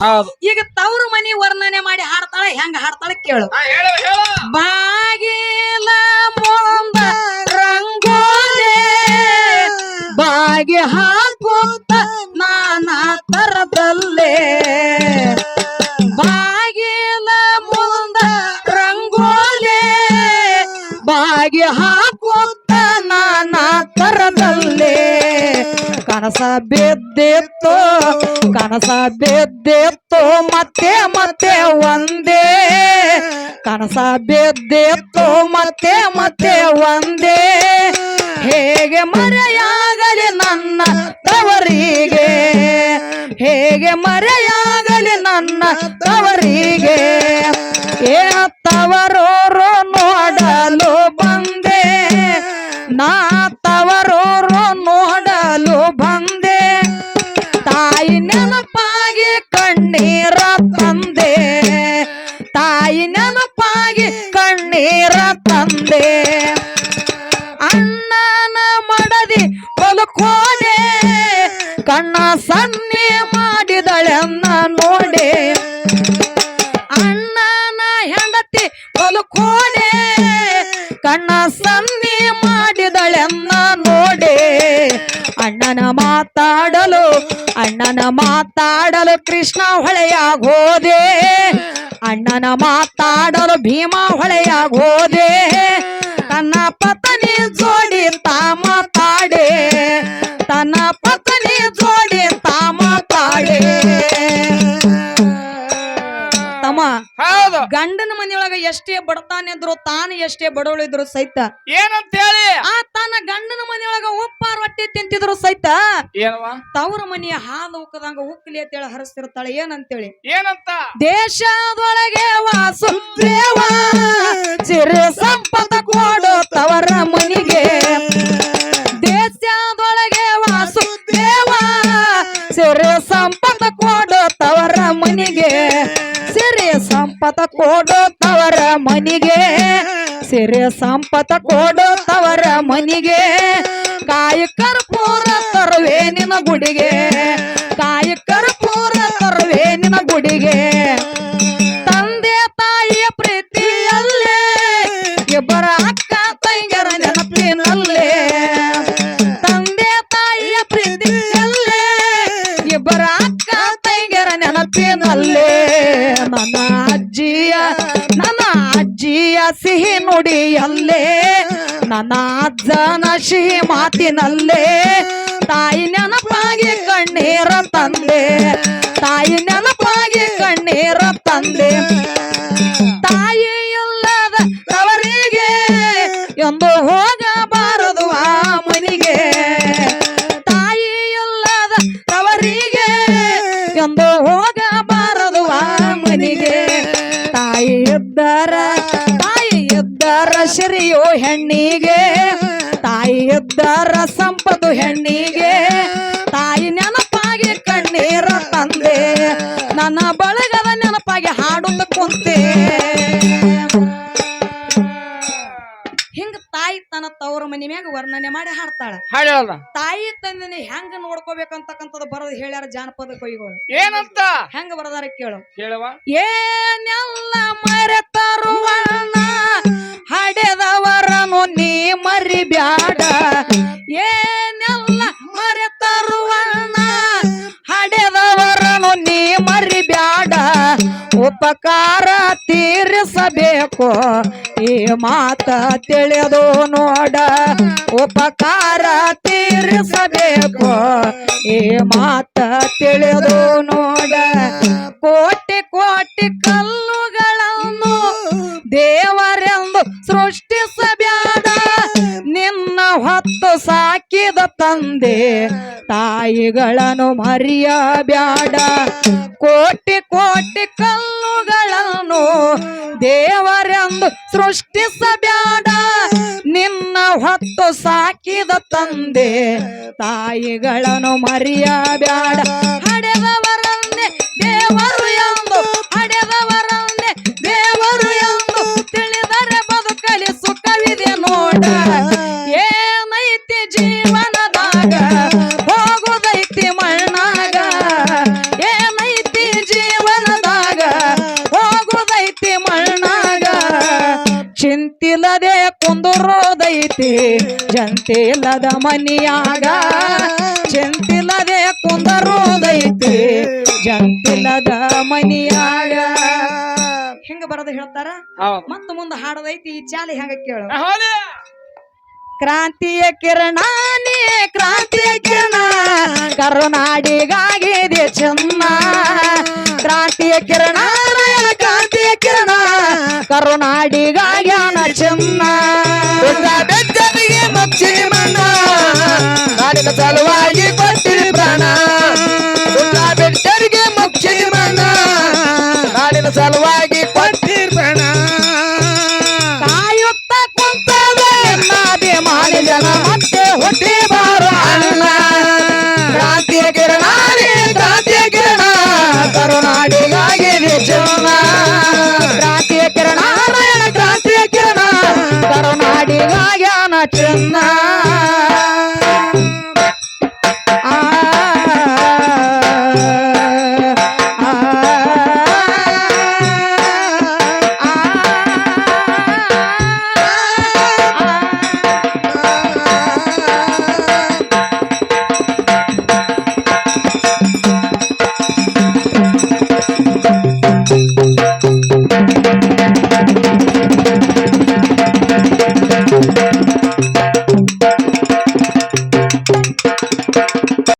ಹೌದು. ಈಗ ತವರು ಮನಿ ವರ್ಣನೆ ಮಾಡಿ ಹಾಡ್ತಾಳೆ ಹೆಂಗ ಹಾಡ್ತಾಳೆ ಕೇಳು. ಹಾ ಹೇಳು ಹೇಳು. ಬಾಗಿಲ ಮುಂದ ರಂಗೋಲೆ ಬಾಗಿ ಹಾಕುತ್ತ ನಾನಾ ತರದಲ್ಲೇ. ಬಾಗಿಲ ಮುಂದ ರಂಗೋಲೆ ಬಾಗಿ ಹಾಕುತ್ತ ಕನಸ ಬಿದ್ದಿತ್ತು ಕನಸ ಬಿದ್ದಿತ್ತು ಮತ್ತೆ ಮತ್ತೆ ಒಂದೇ. ಕನಸ ಬಿದ್ದಿತ್ತು ಮತ್ತೆ ಮತ್ತೆ ಒಂದೇ. ಹೇಗೆ ಮರೆಯಾಗಲಿ ನನ್ನ ತವರಿಗೆ, ಹೇಗೆ ಮರೆಯಾಗಲಿ ತಾಯಿ ನೆನಪಾಗಿ ಕಣ್ಣೀರ ತಂದೆ. ಅಣ್ಣನ ಮಡದಿ ಬದುಕೋದೆ. ಕಣ್ಣ ಸನ್ನೆ ಮಾಡಿದಳೆನ್ನ ನೋಡೆ. ಅಣ್ಣನ ಹೆಂಡತಿ ಬದುಕೋದೆ. ಕಣ್ಣ ಸನ್ನೆ ಮಾಡಿದಳೆನ್ನ ನೋಡೆ. ಅಣ್ಣನ ಮಾತಾಡಲು ಅಣ್ಣನ ಮಾತಾಡಲು ಕೃಷ್ಣ ಹೊಳೆಯಾಗ ಹೋದೆ ಅಣ್ಣನ ಮಾತಾಡಲು ಭೀಮ ಹೊಳೆಯಾಗೋದೆ. ತನ್ನ ಪತ್ನಿ ಜೋಡಿ ತಾ ಮಾತಾಡೆ. ತನ್ನ ಪತ್ನಿ ಜೋಡಿ ತಾ ಮಾತಾಡೆ. ತಮ್ಮ ಹೌದು. ಗಂಡನ ಮನೆಯೊಳಗ ಎಷ್ಟೇ ಬಡತಾನಿದ್ರು ತಾನು ಎಷ್ಟೇ ಬಡವಳಿದ್ರು ಸಹಿತ ಏನಂತ ಹೇಳಿ? ಆ ತಿಂತಿದ್ರು ಸಹಿತ ಏನವ ತವ್ರ ಮನೆಯ ಹಾಲು ಉಕ್ಕದಂಗ ಉಕ್ಕಲಿ ಅಂತೇಳಿ ಹರಿಸ್ತಿರ್ತಾಳೆ ಏನಂತೇಳಿ? ಏನಂತ? ದೇಶದೊಳಗೆ ವಾಸುದೇವ ಸಿರಿ ಸಂಪದ ಕೊಡು ತವರ ಮನಿಗೆ. ದೇಶದೊಳಗೆ ವಾಸುದೇವ ಸಿರಿ ಸಂಪದ ಕೊಡು ತವರ ಮನಿಗೆ. ಸಿರಿ ಸಂಪದ ಕೊಡು ತವರ ಮನಿಗೆ. ಸಿರಿ ಸಂಪದ ಕೊಡು ತವರ ಮನಿಗೆ. ಕಾಯಿ ಕರ್ಪೂರ ತರುವೆ ನಿನ್ನ ಗುಡಿಗೆ. ಕಾಯಿ ಕರ್ಪೂರ ತರುವೆ ನಿನ್ನ ಗುಡಿಗೆ. ತಂದೆ ತಾಯಿಯ ಪ್ರೀತಿಯಲ್ಲೇ, ಇಬ್ಬರ ಅಕ್ಕ ತಂಗಿಯರ ನೆನಪಿನಲ್ಲೇ. ತಂದೆ ತಾಯಿಯ ಪ್ರೀತಿಯಲ್ಲೇ, ಇಬ್ಬರ ಅಕ್ಕ ತಂಗಿಯರ ನೆನಪಿನಲ್ಲೇ. ನನ್ನ ಅಜ್ಜಿಯ ನನ್ನ ಅಜ್ಜಿಯ ಸಿಹಿ ನುಡಿಯಲ್ಲೇ. ಸಿಹಿ ಮಾತಿನಲ್ಲೇ, ತಾಯಿ ನೆನಪಾಗಿ ಕಣ್ಣೀರ ತಂದೆ, ತಾಯಿ ನೆನಪಾಗಿ ಕಣ್ಣೀರ ತಂದೆ. ತಾಯಿ ಇಲ್ಲದ ಅವರಿಗೆ ಎಂದು ಹೋಗಬಾರದು ಇದ್ದರ ಹೆಣ್ಣಿಗೆ ತಾಯಿ ಇದ್ದರ ಸಂಪದು ಹೆಣ್ಣಿಗೆ ತಾಯಿ ನೆನಪಾಗಿ ಕಣ್ಣೀರ ತಂದೆ ನನ್ನ ಬಳಗದ ನೆನಪಾಗಿ ಹಾಡುತ್ತ ಕುಂತೆ. ಹಿಂಗ ತಾಯಿ ತನ್ನ ತವರ ಮನಿ ಮ್ಯಾಗ ವರ್ಣನೆ ಮಾಡಿ ಹಾಡ್ತಾಳೆ. ತಾಯಿ ತಂದೆನ ಹೆಂಗ ನೋಡ್ಕೋಬೇಕಂತಕ್ಕಂಥದ್ದು ಬರೋದು ಹೇಳ್ಯಾರ ಜಾನಪದ ಕವಿಗಳು. ಏನಂತ? ಹೆಂಗ ಬರದಾರ ಕೇಳು. ಹೇಳವ ಏನೆಲ್ಲ ಮರೆತರುವಣ್ಣ ನೀ ಮರಿಬ್ಯಾಡ, ಉಪಕಾರ ತೀರಿಸಬೇಕು. ಈ ಮಾತ ತಿಳಿದು ನೋಡ, ಉಪಕಾರ ತೀರಿಸಬೇಕು. ಈ ಮಾತ ತಿಳಿದು ನೋಡ, ಕೋಟಿ ಕೋಟಿ ಕಲ್ಲುಗಳನ್ನು ಹೊತ್ತು ಸಾಕಿದ ತಂದೆ. ತಾಯಿಗಳನ್ನು ಮರೆಯಬ್ಯಾಡ ಕೋಟಿ ಕೋಟಿ ಕಲ್ಲುಗಳನ್ನು ದೇವರೆಂದು ಸೃಷ್ಟಿಸಬ್ಯಾಡ ನಿನ್ನ ಹೊತ್ತು ಸಾಕಿದ ತಂದೆ. ತಾಯಿಗಳನ್ನು ಮರೆಯಬ್ಯಾಡ ಹಡೆದವರನ್ನೇ ದೇವರು ಜಂತಿ ಇಲ್ಲದ ಮನಿಯಾಗ ಚೆಂತಿಲ್ಲದೆ ಕುಂದರೋದೈತಿ ಜಂತಿಲ್ಲದ ಮನಿಯಾಗ. ಹೆಂಗ ಬರೋದು ಹೇಳ್ತಾರ? ಮತ್ತ ಮುಂದ ಹಾಡದೈತಿ ಈ ಚಾಲಿ ಹೆಂಗ ಕೇಳು. ಕ್ರಾಂತಿಯ ಕಿರಣ ನೀ ಕ್ರಾಂತಿಯ ಕಿರಣ ಕರುನಾಡಿಗಾಗಿದೆ ಚೆನ್ನ. ಕ್ರಾಂತಿಯ ಕಿರಣ ಕ್ರಾಂತಿಯ ಕಿರಣ ಕರುನಾಡಿಗಾಗ್ಯಾನ ಸಲುವಾಗಿ ಕೊಟ್ಟಿರಿ ಪ್ರಾಣ. ಬೆಟ್ಟರಿಗೆ ಮುಖ್ಯ ಮಣ್ಣ ನಾಡಿನ ಸಲುವಾಗಿ ಕೊಟ್ಟಿರಿ ಪ್ರಾಣ. ಕಾಯುತ್ತ ಕುಂತದೆ ಅಭಿಮಾನಿ ಜನ ಮತ್ತೆ ಹುಟ್ಟಿ ಬಾರೋ ಅಣ್ಣ ಕ್ರಾಂತಿಯ ಕಿರಣ ಕ್ರಾಂತಿಯ ಕಿರಣ ಕರುನಾಡಿಗಾಗಿ ಚೆನ್ನ ಕ್ರಾಂತಿಯ ಕಿರಣ ಕ್ರಾಂತಿಯ ಕಿರಣ ಕರುನಾಡಿಗಾಗ್ಯಾನ ಚೆನ್ನ